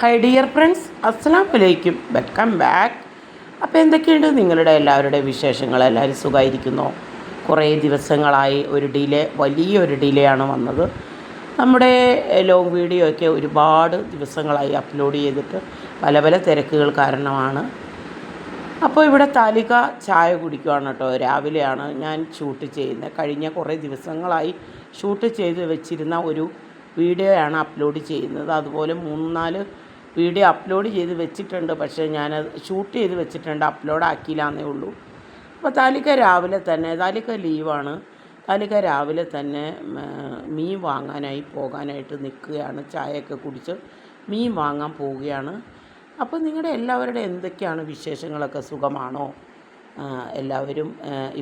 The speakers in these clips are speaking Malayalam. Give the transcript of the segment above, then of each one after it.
ഹൈ ഡിയർ ഫ്രണ്ട്സ് അസ്സാം വലൈക്കും വെൽക്കം ബാക്ക് അപ്പോൾ എന്തൊക്കെയുണ്ട്? നിങ്ങളുടെ എല്ലാവരുടെ വിശേഷങ്ങൾ എല്ലാവരും സുഖമായിരിക്കുന്നോ? കുറേ ദിവസങ്ങളായി ഒരു ഡിലേ വലിയൊരു ഡിലേ ആണ് വന്നത്. നമ്മുടെ ലോങ് വീഡിയോ ഒക്കെ ഒരുപാട് ദിവസങ്ങളായി അപ്ലോഡ് ചെയ്തിട്ട് പല പല തിരക്കുകൾ കാരണമാണ്. അപ്പോൾ ഇവിടെ താലിക ചായ കുടിക്കുവാണ് കേട്ടോ. രാവിലെയാണ് ഞാൻ ഷൂട്ട് ചെയ്യുന്നത്. കഴിഞ്ഞ കുറേ ദിവസങ്ങളായി ഷൂട്ട് ചെയ്ത് വെച്ചിരുന്ന ഒരു വീഡിയോയാണ് അപ്ലോഡ് ചെയ്യുന്നത്. അതുപോലെ മൂന്ന് നാല് വീഡിയോ അപ്ലോഡ് ചെയ്ത് വെച്ചിട്ടുണ്ട് പക്ഷേ ഞാനത് ഷൂട്ട് ചെയ്ത് വെച്ചിട്ടുണ്ട് അപ്ലോഡ് ആക്കിയില്ല എന്നേ ഉള്ളൂ. അപ്പോൾ താലിക്ക രാവിലെ തന്നെ താലിക്ക ലീവാണ്. താലിക്ക രാവിലെ തന്നെ മീൻ വാങ്ങാനായി പോകാനായിട്ട് നിൽക്കുകയാണ്. ചായയൊക്കെ കുടിച്ച് മീൻ വാങ്ങാൻ പോവുകയാണ്. അപ്പോൾ നിങ്ങളുടെ എല്ലാവരുടെ എന്തൊക്കെയാണ് വിശേഷങ്ങളൊക്കെ? സുഖമാണോ? എല്ലാവരും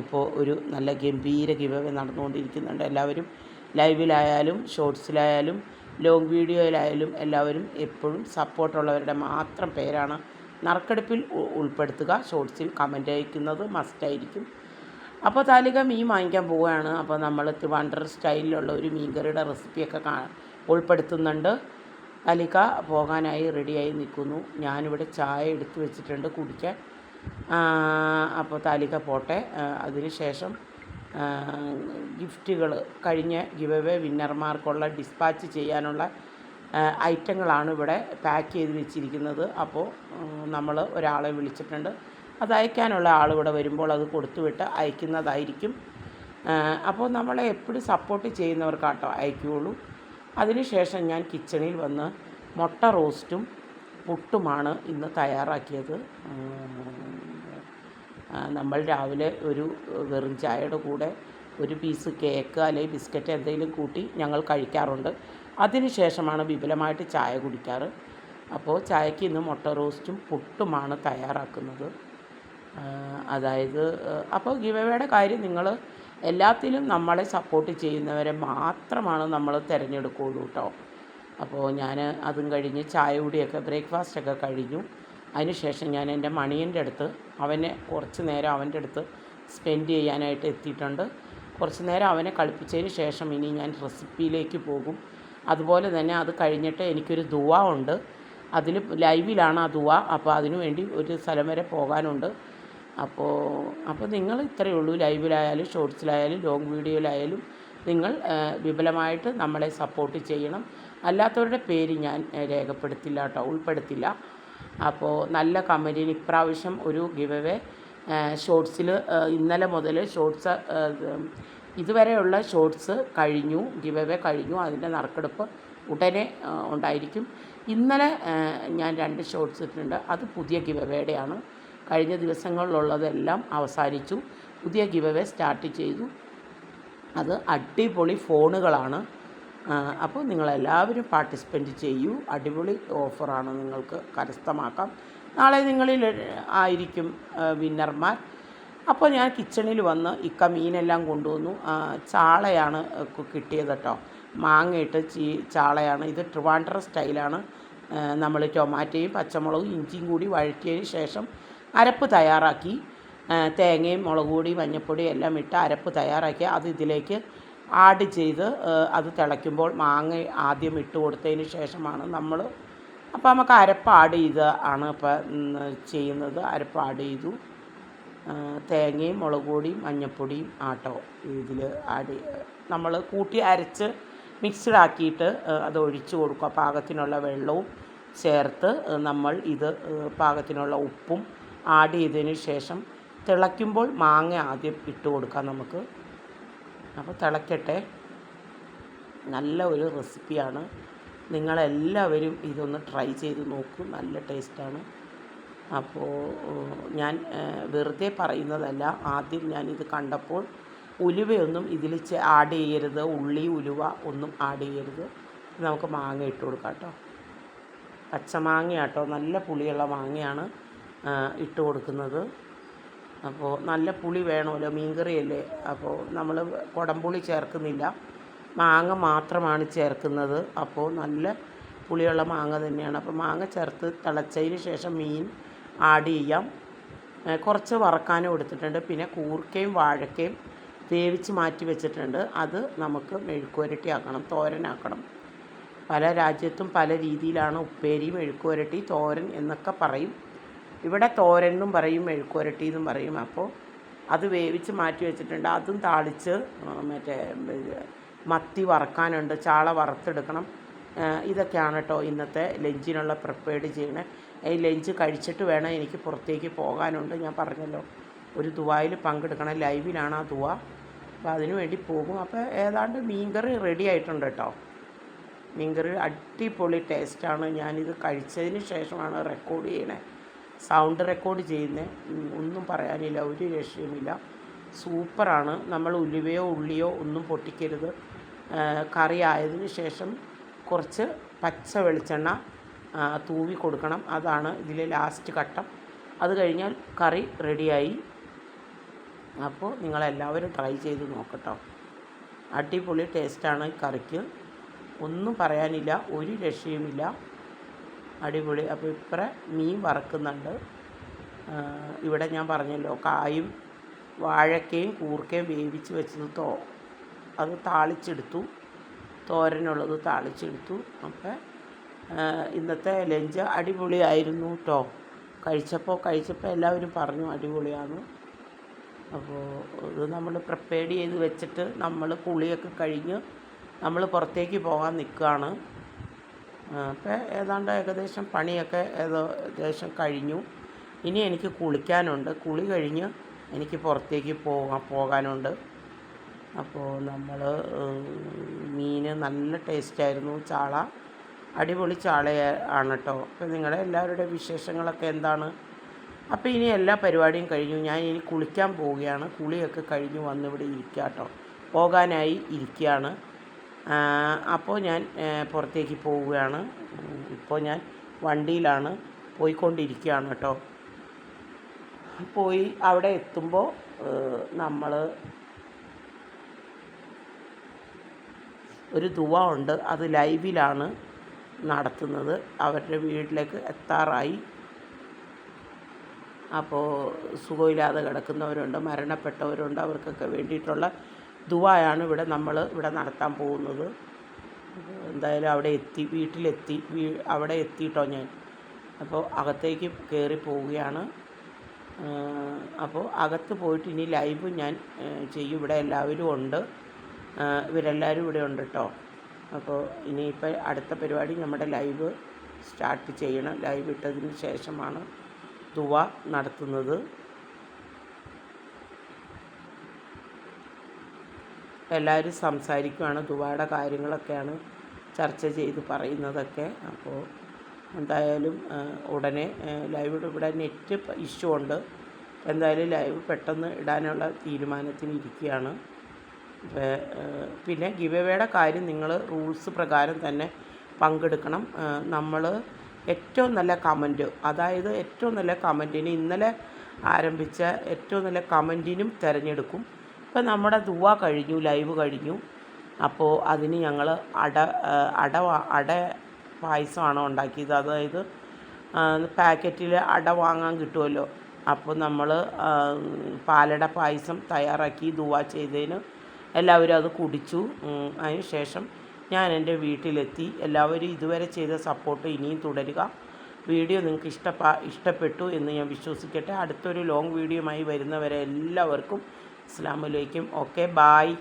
ഇപ്പോൾ ഒരു നല്ല ഗംഭീര ഗിവവേ നടന്നുകൊണ്ടിരിക്കുന്നുണ്ട്. എല്ലാവരും ലൈവിലായാലും ഷോർട്സിലായാലും ലോങ് വീഡിയോയിലായാലും എല്ലാവരും എപ്പോഴും സപ്പോർട്ടുള്ളവരുടെ മാത്രം പേരാണ്. നറുക്കെടുപ്പിൽ ഉൾപ്പെടുത്തുക ഷോർട്സിൽ കമന്റ് അയക്കുന്നത് മസ്റ്റായിരിക്കും അപ്പോൾ താലിക മീൻ വാങ്ങിക്കാൻ പോവുകയാണ്. അപ്പോൾ നമ്മൾ ട്രിവാൻഡ്രം സ്റ്റൈലിലുള്ള ഒരു മീൻകറിയുടെ റെസിപ്പിയൊക്കെ കാ ഉൾപ്പെടുത്തുന്നുണ്ട്. താലിക പോകാനായി റെഡിയായി നിൽക്കുന്നു. ഞാനിവിടെ ചായ എടുത്തു വെച്ചിട്ടുണ്ട് കുടിക്കാൻ. അപ്പോൾ താലിക പോട്ടെ. അതിന് ശേഷം ഗിഫ്റ്റുകൾ കഴിഞ്ഞ ഗിവ് വിന്നർമാർക്കുള്ള ഡിസ്പാച്ച് ചെയ്യാനുള്ള ഐറ്റങ്ങളാണ് ഇവിടെ പാക്ക് ചെയ്ത് വെച്ചിരിക്കുന്നത്. അപ്പോൾ നമ്മൾ ഒരാളെ വിളിച്ചിട്ടുണ്ട്. അത് അയക്കാനുള്ള ആൾ ഇവിടെ വരുമ്പോൾ അത് കൊടുത്തുവിട്ട് അയക്കുന്നതായിരിക്കും. അപ്പോൾ നമ്മളെ എപ്പോഴും സപ്പോർട്ട് ചെയ്യുന്നവർക്കാട്ടോ അയക്കുകയുള്ളൂ. അതിനുശേഷം ഞാൻ കിച്ചണിൽ വന്ന് മുട്ട റോസ്റ്റും പുട്ടുമാണ് ഇന്ന് തയ്യാറാക്കിയത്. നമ്മൾ രാവിലെ ഒരു വെറും ചായയുടെ കൂടെ ഒരു പീസ് കേക്ക് അല്ലെങ്കിൽ ബിസ്ക്കറ്റ് എന്തെങ്കിലും കൂട്ടി ഞങ്ങൾ കഴിക്കാറുണ്ട്. അതിന് ശേഷമാണ് വിപുലമായിട്ട് ചായ കുടിക്കാറ്. അപ്പോൾ ചായക്ക് ഇന്ന് മുട്ട റോസ്റ്റും പുട്ടുമാണ് തയ്യാറാക്കുന്നത്. അതായത് അപ്പോൾ ഗിവവേയുടെ കാര്യം നിങ്ങൾ എല്ലാത്തിലും നമ്മളെ സപ്പോർട്ട് ചെയ്യുന്നവരെ മാത്രമാണ് നമ്മൾ തിരഞ്ഞെടുക്കുകയുള്ളൂ കേട്ടോ. അപ്പോൾ ഞാൻ അതും കഴിഞ്ഞ് ചായ കൂടിയൊക്കെ ബ്രേക്ക്ഫാസ്റ്റൊക്കെ കഴിഞ്ഞു. അതിനുശേഷം ഞാൻ എന്റെ മണിയന്റെ അടുത്ത് അവനെ കുറച്ച് നേരം അവന്റെ അടുത്ത് സ്പെൻഡ് ചെയ്യാനായിട്ട് എത്തിയിട്ടുണ്ട്. കുറച്ച് നേരം അവനെ കളിപ്പിച്ചതിന് ശേഷം ഇനി ഞാൻ റെസിപ്പിയിലേക്ക് പോകും. അതുപോലെ തന്നെ അത് കഴിഞ്ഞിട്ട് എനിക്കൊരു ദുവ ഉണ്ട്. അതിൽ ലൈവിലാണ് ആ ദുവ. അപ്പോൾ അതിനു വേണ്ടി ഒരു സ്ഥലം വരെ പോകാനുണ്ട്. അപ്പോൾ അപ്പോൾ നിങ്ങൾ ഇത്രയേ ഉള്ളൂ. ലൈവിലായാലും ഷോർട്സിലായാലും ലോങ് വീഡിയോയിലായാലും നിങ്ങൾ വിപുലമായിട്ട് നമ്മളെ സപ്പോർട്ട് ചെയ്യണം. അല്ലാത്തവരുടെ പേര് ഞാൻ രേഖപ്പെടുത്തില്ല കേട്ടോ. ഉൾപ്പെടുത്തില്ല. അപ്പോൾ നല്ല കമന്റിന് ഇപ്രാവശ്യം ഒരു ഗിവ് അവേ ഷോർട്സിൽ ഇന്നലെ മുതൽ ഷോർട്സ് ഇതുവരെയുള്ള ഷോർട്സ് കഴിഞ്ഞു ഗിവ് കഴിഞ്ഞു അതിന്റെ നറുക്കെടുപ്പ് ഉടനെ ഉണ്ടായിരിക്കും. ഇന്നലെ ഞാൻ രണ്ട് ഷോർട്സ് ഇട്ടിട്ടുണ്ട്. അത് പുതിയ ഗിവ് അവേയുടെയാണ് കഴിഞ്ഞ ദിവസങ്ങളിലുള്ളതെല്ലാം അവസാനിച്ചു. പുതിയ ഗിവ് സ്റ്റാർട്ട് ചെയ്തു. അത് അടിപൊളി ഫോണുകളാണ് അപ്പോൾ നിങ്ങളെല്ലാവരും പാർട്ടിസിപ്പന്റ് ചെയ്യൂ. അടിപൊളി ഓഫറാണ് നിങ്ങൾക്ക് കരസ്ഥമാക്കാം. നാളെ നിങ്ങളിൽ ആയിരിക്കും വിന്നർമാർ അപ്പോൾ ഞാൻ കിച്ചണിൽ വന്ന് ഇക്ക മീനെല്ലാം കൊണ്ടുവന്നു. ചാളയാണ് കിട്ടിയത് കേട്ടോ. മാങ്ങയിട്ട് ചീ ചാളയാണ്. ഇത് ട്രിവാൻഡ്ര സ്റ്റൈലാണ്. നമ്മൾ ടൊമാറ്റോയും പച്ചമുളകും ഇഞ്ചിയും കൂടി വഴറ്റിയതിന് ശേഷം അരപ്പ് തയ്യാറാക്കി. തേങ്ങയും മുളക് പൊടി മഞ്ഞൾപ്പൊടി എല്ലാം ഇട്ട് അരപ്പ് തയ്യാറാക്കി. അത് ഇതിലേക്ക് ആഡ് ചെയ്ത് അത് തിളയ്ക്കുമ്പോൾ മാങ്ങ ആദ്യം ഇട്ട് കൊടുത്തതിന് ശേഷമാണ് നമ്മൾ അപ്പോൾ നമുക്ക് അരപ്പ് ആഡ് ചെയ്ത് ആണ് ഇപ്പം ചെയ്യുന്നത്. അരപ്പ് ആഡ് ചെയ്തു. തേങ്ങയും മുളക് പൊടിയും മഞ്ഞൾപ്പൊടിയും ആട്ടോ ഇതിൽ ആഡ് നമ്മൾ കൂട്ടി അരച്ച് മിക്സ്ഡ് ആക്കിയിട്ട് അത് ഒഴിച്ച് കൊടുക്കുക പാകത്തിനുള്ള വെള്ളവും ചേർത്ത് നമ്മൾ ഇത് പാകത്തിനുള്ള ഉപ്പും ആഡ് ചെയ്തതിന് ശേഷം തിളയ്ക്കുമ്പോൾ മാങ്ങ ആദ്യം ഇട്ട് കൊടുക്കാം നമുക്ക്. അപ്പോൾ തിളയ്ക്കട്ടെ നല്ല ഒരു റെസിപ്പിയാണ്. നിങ്ങളെല്ലാവരും ഇതൊന്ന് ട്രൈ ചെയ്ത് നോക്കൂ. നല്ല ടേസ്റ്റാണ്. അപ്പോൾ ഞാൻ വെറുതെ പറയുന്നതല്ല. ആദ്യം ഞാനിത് കണ്ടപ്പോൾ ഉലുവയൊന്നും ഇതിൽ ആഡ് ചെയ്യരുത്. ഉള്ളി ഉലുവ ഒന്നും ആഡ് ചെയ്യരുത്. നമുക്ക് മാങ്ങ ഇട്ട് കൊടുക്കാം കേട്ടോ. പച്ചമാങ്ങ കേട്ടോ നല്ല പുളിയുള്ള മാങ്ങയാണ് ഇട്ട് കൊടുക്കുന്നത്. അപ്പോൾ നല്ല പുളി വേണമല്ലോ മീൻകറിയല്ലേ? അപ്പോൾ നമ്മൾ കുടംപുളി ചേർക്കുന്നില്ല. മാങ്ങ മാത്രമാണ് ചേർക്കുന്നത്. അപ്പോൾ നല്ല പുളിയുള്ള മാങ്ങ തന്നെയാണ്. അപ്പോൾ മാങ്ങ ചേർത്ത് തിളച്ചതിന് ശേഷം മീൻ ആഡ് ചെയ്യാം. കുറച്ച് വറക്കാനും എടുത്തിട്ടുണ്ട്. പിന്നെ കൂർക്കയും വാഴക്കയും വേവിച്ച് മാറ്റി വെച്ചിട്ടുണ്ട്. അത് നമുക്ക് മെഴുക്കുവരട്ടി ആക്കണം തോരനാക്കണം. പല രാജ്യത്തും പല രീതിയിലാണ് ഉപ്പേരി മെഴുക്കുവരട്ടി തോരൻ എന്നൊക്കെ പറയും. ഇവിടെ തോരൻ എന്നും പറയും മെഴുക്കുരട്ടി എന്നും പറയും. അപ്പോൾ അത് വേവിച്ച് മാറ്റി വെച്ചിട്ടുണ്ട്. അതും താളിച്ച് മറ്റേ മത്തി വറക്കാനുണ്ട്. ചാള വറുത്തെടുക്കണം. ഇതൊക്കെയാണ് കേട്ടോ ഇന്നത്തെ ലഞ്ചിനുള്ള പ്രിപ്പയർഡ് ചെയ്യണേ. ഈ ലഞ്ച് കഴിച്ചിട്ട് വേണം എനിക്ക് പുറത്തേക്ക് പോകാനുണ്ട്. ഞാൻ പറഞ്ഞല്ലോ ഒരു ദുവായിൽ പങ്കെടുക്കണം. ലൈവിലാണ് ആ ദുവ. അപ്പോൾ അതിനു വേണ്ടി പോകും. അപ്പോൾ ഏതാണ്ട് മീൻകറി റെഡി ആയിട്ടുണ്ട് കേട്ടോ മീൻകറി അടിപൊളി ടേസ്റ്റാണ് ഞാനിത് കഴിച്ചതിന് ശേഷമാണ് റെക്കോർഡ് ചെയ്യണേ. സൗണ്ട് റെക്കോർഡ് ചെയ്യുന്നത് ഒന്നും പറയാനില്ല ഒരു രക്ഷയുമില്ല. സൂപ്പറാണ്. നമ്മൾ ഉലുവയോ ഉള്ളിയോ ഒന്നും പൊട്ടിക്കരുത്. കറി ആയതിന് ശേഷം കുറച്ച് പച്ച വെളിച്ചെണ്ണ തൂവി കൊടുക്കണം. അതാണ് ഇതിലെ ലാസ്റ്റ് ഘട്ടം. അത് കഴിഞ്ഞാൽ കറി റെഡിയായി. അപ്പോൾ നിങ്ങളെല്ലാവരും ട്രൈ ചെയ്ത് നോക്കട്ടോ. അടിപൊളി ടേസ്റ്റാണ് കറിക്ക്. ഒന്നും പറയാനില്ല ഒരു രക്ഷയുമില്ല. അടിപൊളി. അപ്പോൾ ഇപ്പറ മീൻ വറക്കുന്നുണ്ട്. ഇവിടെ ഞാൻ പറഞ്ഞല്ലോ കായും വാഴക്കയും കൂർക്കയും വേവിച്ച് വെച്ചത് തോ അത് താളിച്ചെടുത്തു. തോരനുള്ളത് താളിച്ചെടുത്തു. അപ്പോൾ ഇന്നത്തെ ലഞ്ച് അടിപൊളിയായിരുന്നു കേട്ടോ കഴിച്ചപ്പോൾ കഴിച്ചപ്പോൾ എല്ലാവരും പറഞ്ഞു അടിപൊളിയാണ് അപ്പോൾ ഇത് നമ്മൾ പ്രിപ്പയർ ചെയ്ത് വെച്ചിട്ട് നമ്മൾ കുളിയൊക്കെ കഴിഞ്ഞ് നമ്മൾ പുറത്തേക്ക് പോകാൻ നിൽക്കുകയാണ് അപ്പോൾ ഏതാണ്ട് ഏകദേശം പണിയൊക്കെ ഏകദേശം കഴിഞ്ഞു. ഇനി എനിക്ക് കുളിക്കാനുണ്ട്. കുളി കഴിഞ്ഞ് എനിക്ക് പുറത്തേക്ക് പോകാൻ പോകാനുണ്ട്. അപ്പോൾ നമ്മൾ മീൻ നല്ല ടേസ്റ്റായിരുന്നു. ചാള അടിപൊളി ചാള ആണ് കേട്ടോ അപ്പോൾ നിങ്ങളുടെ എല്ലാവരുടെ വിശേഷങ്ങളൊക്കെ എന്താണ്? അപ്പോൾ ഇനി എല്ലാ പരിപാടിയും കഴിഞ്ഞു. ഞാൻ ഇനി കുളിക്കാൻ പോവുകയാണ്. കുളിയൊക്കെ കഴിഞ്ഞ് വന്നിവിടെ ഇരിക്കുക കേട്ടോ പോകാനായി ഇരിക്കുകയാണ് അപ്പോൾ ഞാൻ പുറത്തേക്ക് പോവുകയാണ്. ഇപ്പോൾ ഞാൻ വണ്ടിയിലാണ് പോയിക്കൊണ്ടിരിക്കുകയാണ് കേട്ടോ. പോയി അവിടെ എത്തുമ്പോൾ നമ്മൾ ഒരു ദുവ ഉണ്ട്. അത് ലൈവിലാണ് നടത്തുന്നത്. അവരുടെ വീട്ടിലേക്ക് എത്താറായി. അപ്പോൾ സുഖമില്ലാതെ കിടക്കുന്നവരുണ്ട് മരണപ്പെട്ടവരുണ്ട്. അവർക്കൊക്കെ വേണ്ടിയിട്ടുള്ള ദുവായാണ് ഇവിടെ നമ്മൾ ഇവിടെ നടത്താൻ പോകുന്നത്. എന്തായാലും അവിടെ എത്തി വീട്ടിലെത്തി വീ അവിടെ എത്തിയിട്ടോ ഞാൻ. അപ്പോൾ അകത്തേക്ക് കയറി പോവുകയാണ്. അപ്പോൾ അകത്ത് പോയിട്ട് ഇനി ലൈവ് ഞാൻ ചെയ്യും. ഇവിടെ എല്ലാവരും ഉണ്ട്. ഇവരെല്ലാവരും ഇവിടെ ഉണ്ട് കേട്ടോ അപ്പോൾ ഇനിയിപ്പോൾ അടുത്ത പരിപാടി നമ്മുടെ ലൈവ് സ്റ്റാർട്ട് ചെയ്യണം. ലൈവ് ഇട്ടതിന് ശേഷമാണ് ദുവ നടത്തുന്നത്. എല്ലാവരും സംസാരിക്കുകയാണ് ദുബായുടെ കാര്യങ്ങളൊക്കെയാണ് ചർച്ച ചെയ്ത് പറയുന്നതൊക്കെ. അപ്പോൾ എന്തായാലും ഉടനെ ലൈവ് ഇവിടെ നെറ്റ് ഇഷ്യൂ ഉണ്ട്. എന്തായാലും ലൈവ് പെട്ടെന്ന് ഇടാനുള്ള തീരുമാനത്തിന് ഇരിക്കുകയാണ്. പിന്നെ ഗിവവേയുടെ കാര്യം നിങ്ങൾ റൂൾസ് പ്രകാരം തന്നെ പങ്കെടുക്കണം. നമ്മൾ ഏറ്റവും നല്ല കമന്റ് അതായത് ഏറ്റവും നല്ല കമന്റിന് ഇന്നലെ ആരംഭിച്ച ഏറ്റവും നല്ല കമന്റിനും തിരഞ്ഞെടുക്കും. ഇപ്പം നമ്മുടെ ദുവ കഴിഞ്ഞു ലൈവ് കഴിഞ്ഞു. അപ്പോൾ അതിന് ഞങ്ങൾ അട അട അട പായസമാണ് ഉണ്ടാക്കിയത്? അതായത് പാക്കറ്റിൽ അട വാങ്ങാൻ കിട്ടുമല്ലോ അപ്പോൾ നമ്മൾ പാലട പായസം തയ്യാറാക്കി ദുവ ചെയ്തതിന് എല്ലാവരും അത് കുടിച്ചു. അതിന് ശേഷം ഞാൻ എന്റെ വീട്ടിലെത്തി. എല്ലാവരും ഇതുവരെ ചെയ്ത സപ്പോർട്ട് ഇനിയും തുടരുക. വീഡിയോ നിങ്ങൾക്ക് ഇഷ്ടപ്പാ ഇഷ്ടപ്പെട്ടു എന്ന് ഞാൻ വിശ്വസിക്കട്ടെ. അടുത്തൊരു ലോങ് വീഡിയോയുമായി വരുന്നവരെ എല്ലാവർക്കും അസ്സാം വലൈക്കും ഓക്കെ ബായ്.